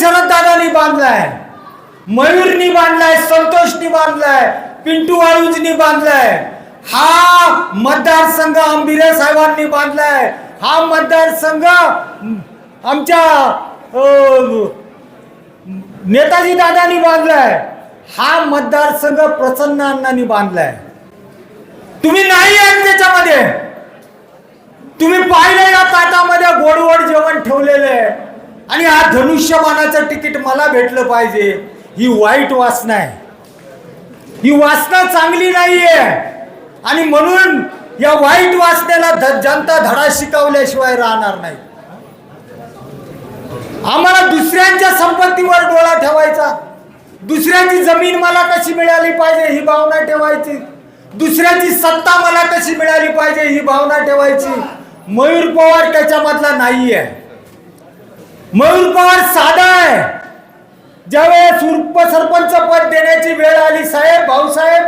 शरद दादानी बांधलाय मयूरनी बांधलाय संतोषनी बांधलाय पिंटू वाळूंजनी बांधलाय हा मतदारसंघ आंबिरे साहेबांनी बांधलाय हा मतदारसंघ आमच्या अं, नेताजी दादानी बांधलाय हा मतदारसंघ प्रसन्न अण्णांनी बांधलाय. तुम्ही नाही आहेत त्याच्यामध्ये. तुम्ही पाहिलं या ताटामध्ये गोडवड जेवण ठेवलेलं आहे आणि हा धनुष्यबाणाचं तिकीट मला भेटलं पाहिजे. ही वाईट वासना आहे. ही वासना चांगली नाहीये. आणि म्हणून या वाईट वासनेला जनता धडा शिकवल्याशिवाय राहणार नाही. आम्हाला दुसऱ्यांच्या संपत्तीवर डोळा ठेवायचा. दुसऱ्याची जमीन मला कशी मिळाली पाहिजे ही भावना ठेवायची. दुसऱ्याची सत्ता मला कशी मिळाली पाहिजे ही भावना ठेवायची. मयूर पवार त्याच्यामधला नाहीये. मयूरपार साधा आहे. ज्यावेळेस उपसरपंच पद देण्याची वेळ आली साहेब भाऊसाहेब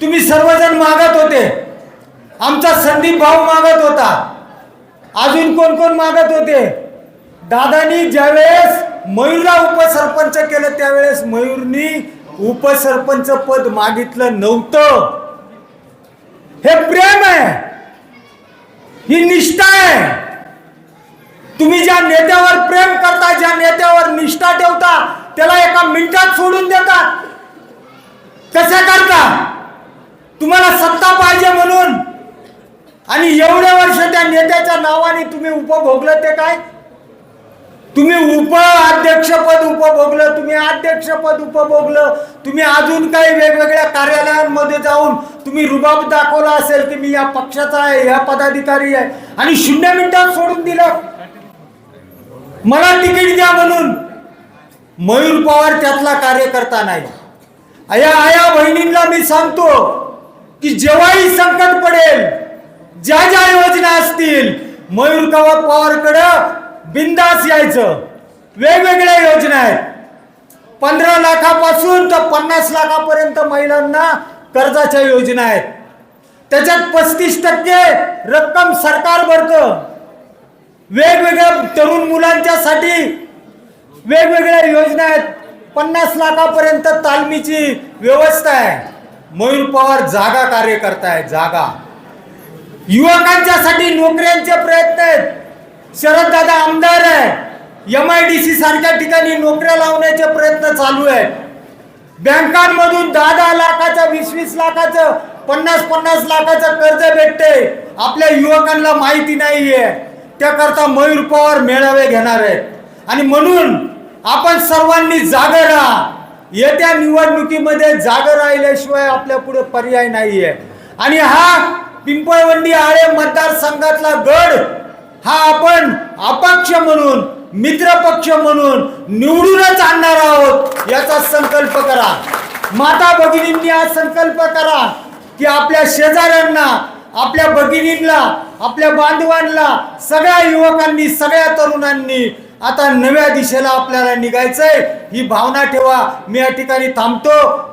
तुम्ही सर्वजण मागत होते. आमचा संदीप भाऊ मागत होता. अजून कोण कोण मागत होते? दादानी ज्यावेळेस मयूरला उपसरपंच केलं त्यावेळेस मयूरनी उपसरपंच पद मागितलं नव्हतं. हे प्रेम आहे. ही निष्ठा आहे. तुम्ही ज्या नेत्यावर प्रेम करता ज्या नेत्यावर निष्ठा ठेवता त्याला एका मिनिटात सोडून देता. कशा करता. तुम्हाला सत्ता पाहिजे म्हणून. आणि एवढे वर्ष त्या नेत्याच्या नावाने तुम्ही उपभोगलं ते काय? तुम्ही उप अध्यक्षपद उपभोगलं तुम्ही अध्यक्षपद उपभोगलं तुम्ही अजून काही वेगवेगळ्या कार्यालयांमध्ये जाऊन तुम्ही रुबाब दाखवला असेल की मी या पक्षाचा आहे या पदाधिकारी आहे. आणि शून्य मिनिटात सोडून दिलं. मला तिकीट द्या म्हणून. मयूर पवार त्यातला कार्यकर्ता नाही. अया आया बहिणींना मी सांगतो की जेव्हाही संकट पडेल ज्या ज्या योजना असतील मयूर पवार पवारकडं बिंदास यायचं. वेगवेगळ्या योजना आहेत. पंधरा लाखापासून तर पन्नास लाखापर्यंत महिलांना कर्जाच्या योजना आहेत. त्याच्यात पस्तीस टक्के रक्कम सरकार भरतं. वेगवेगळ्या तरुण मुलांच्यासाठी वेगवेगळ्या योजना आहेत. पन्नास लाखापर्यंत तालमीची व्यवस्था आहे. मयूर पवार जागा कार्यकर्ता आहे जागा. युवकांच्यासाठी नोकऱ्यांचे प्रयत्न आहेत. शरद दादा आमदार आहे. एम आय डी सी सारख्या ठिकाणी नोकऱ्या लावण्याचे प्रयत्न चालू आहेत. बँकांमधून दहा दहा लाखाचं वीस वीस लाखाचं पन्नास पन्नास लाखाचं कर्ज भेटते आपल्या युवकांना माहिती नाहीये. त्याकरता मयूर पवार मेळावे घेणार आहेत. आणि म्हणून आपण सर्वांनी जागे राहा येत्या निवडणुकीमध्ये जागा राहिल्याशिवाय आपल्या पुढे पर्याय नाहीये. आणि हा पिंपळवंडी आळे मतदारसंघातला गड हा आपण अपक्ष म्हणून मित्र पक्ष म्हणून निवडूनच आणणार आहोत याचा संकल्प करा. माता भगिनींनी हा संकल्प करा की आपल्या शेजाऱ्यांना आपल्या भगिनींना आपल्या बांधवांना सगळ्या युवकांनी सगळ्या तरुणांनी आता नव्या दिशेला आपल्याला निघायचंय. ही भावना ठेवा. मी या ठिकाणी थांबतो.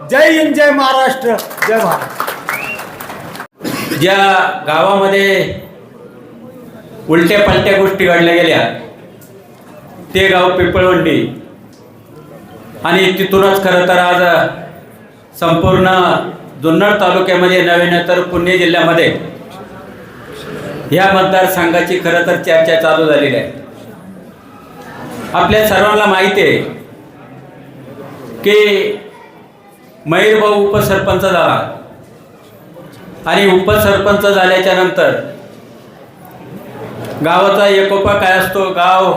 जय हिंद जय महाराष्ट्र. जय भारत. ज्या गावामध्ये उलट्या पलट्या गोष्टी घडल्या गेल्या ते गाव पिपळवंडी. आणि तिथूनच खरं तर आज संपूर्ण जुन्नर तालुक्यामध्ये नव्हे तर पुणे जिल्ह्यामध्ये ह्या मतदारसंघाची खरं तर चर्चा चालू झालेली आहे. आपल्या सर्वांना माहिती आहे की मयूरभाऊ उपसरपंच झाला आणि उपसरपंच झाल्याच्यानंतर गावाचा एकोपा काय असतो? गाव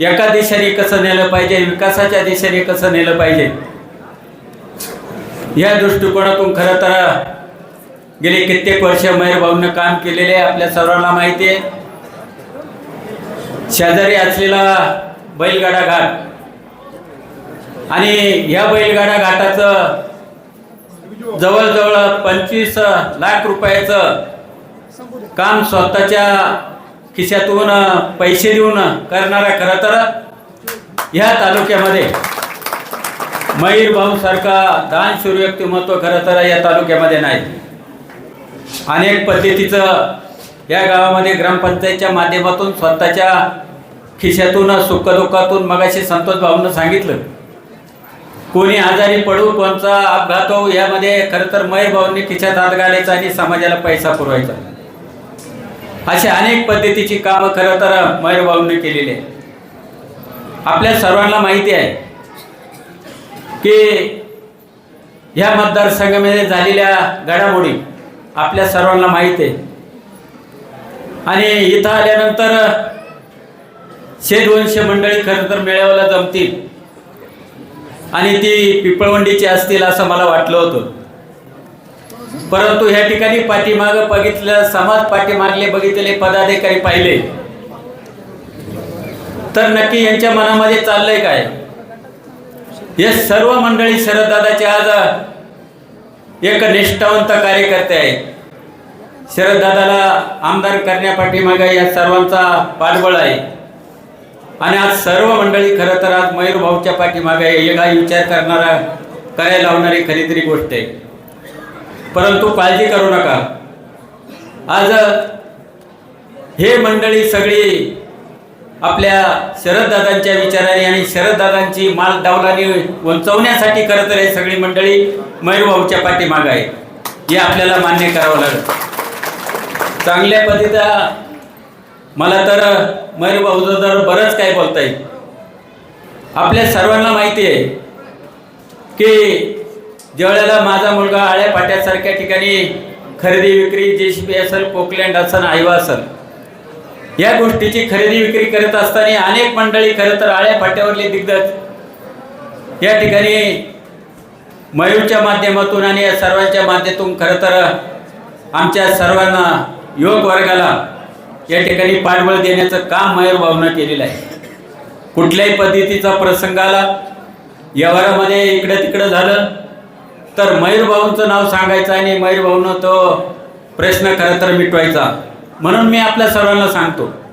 एका दिशेने कसं नेलं पाहिजे? विकासाच्या दिशेने कसं नेलं पाहिजे? या दृष्टिकोनातून खरं तर गेले कित्येक वर्ष मयूरभाऊंनी काम केलेले आपल्या सर्वांना माहिती आहे. शेजारी असलेला बैलगाडा घाट आणि ह्या बैलगाडा घाटाचं जवळजवळ पंचवीस लाख रुपयाचं काम स्वतःच्या खिशातून पैसे देऊन करणारा खरं तर ह्या तालुक्यामध्ये मयूर भाऊ सारखा दानशूर व्यक्तिमत्व खरं तर या तालुक्यामध्ये नाही. अनेक पद्धतीचं या गावामध्ये ग्रामपंचायतच्या माध्यमातून स्वतःच्या खिशातून सुखदुःखातून मगाशी संतोष भाऊनं सांगितलं. कोणी आजारी पडू कोणचा अपघात होऊ यामध्ये खरं तर मयूर भाऊंनी खिशात हात घालायचा आणि समाजाला पैसा पुरवायचा. अशी अनेक पद्धतीची कामं खरं तर मयूर भाऊंनी केलेली आहे आपल्या सर्वांना माहिती आहे की या मतदारसंघामध्ये झालेल्या घडामोडी आपल्या सर्वांना माहीत आहे. आणि इथं आल्यानंतर शे दोनशे मंडळी खरं तर मेळाव्याला जमतील. आणि ती पिपळवंडीची असतील असं मला वाटलं होतं. परंतु ह्या ठिकाणी पाठीमागं बघितलं समाज पाठीमागले बघितले पदाधिकारी पाहिले. तर नक्की यांच्या मनामध्ये चाललंय काय? हे सर्व मंडळी शरददादाचे आज एक निष्ठावंत कार्यकर्ते आहेत. शरददादाला आमदार करण्यापाठीमागे या सर्वांचा पाठबळ आहे. आणि आज सर्व मंडळी खरं तर आज मयूर भाऊच्या पाठीमागे एक विचार करणारा करायला लावणारी खरीतरी गोष्ट आहे. परंतु काळजी करू नका. आज हे मंडळी सगळी आपल्या शरददादांच्या विचाराने आणि शरददादांची माल डावलाने उंचवण्यासाठी खरं तर हे सगळी मंडळी मयूरभाऊच्या पाठीमाग पाठीमागं आहे. हे आपल्याला मान्य करावं लागेल. चांगल्या पद्धतीचा मला तर मयूर तर बरंच काय बोलता येईल. आपल्या सर्वांना माहिती आहे की ज्यावेळेला माझा मुलगा आळ्या पाट्यासारख्या ठिकाणी खरेदी विक्री जे सी बी असेल पोकलँड असेल आयवा असेल या गोष्टीची खरेदी विक्री करत असताना अनेक मंडळी खरं तर आळ्या फाट्यावरले दिग्गज. या ठिकाणी मयूरच्या माध्यमातून आणि या सर्वांच्या माध्यमातून खरं तर आमच्या सर्वांना युवक वर्गाला या ठिकाणी पाठबळ देण्याचं काम मयूर भाऊनं केलेलं आहे. कुठल्याही पद्धतीचा प्रसंग आला व्यवहारामध्ये इकडं तिकडं झालं तर मयूर भाऊंचं नाव सांगायचं आणि मयूर भाऊनं तो प्रश्न खरं तर मिटवायचा. म्हणून मी आपल्या सर्वांना सांगतो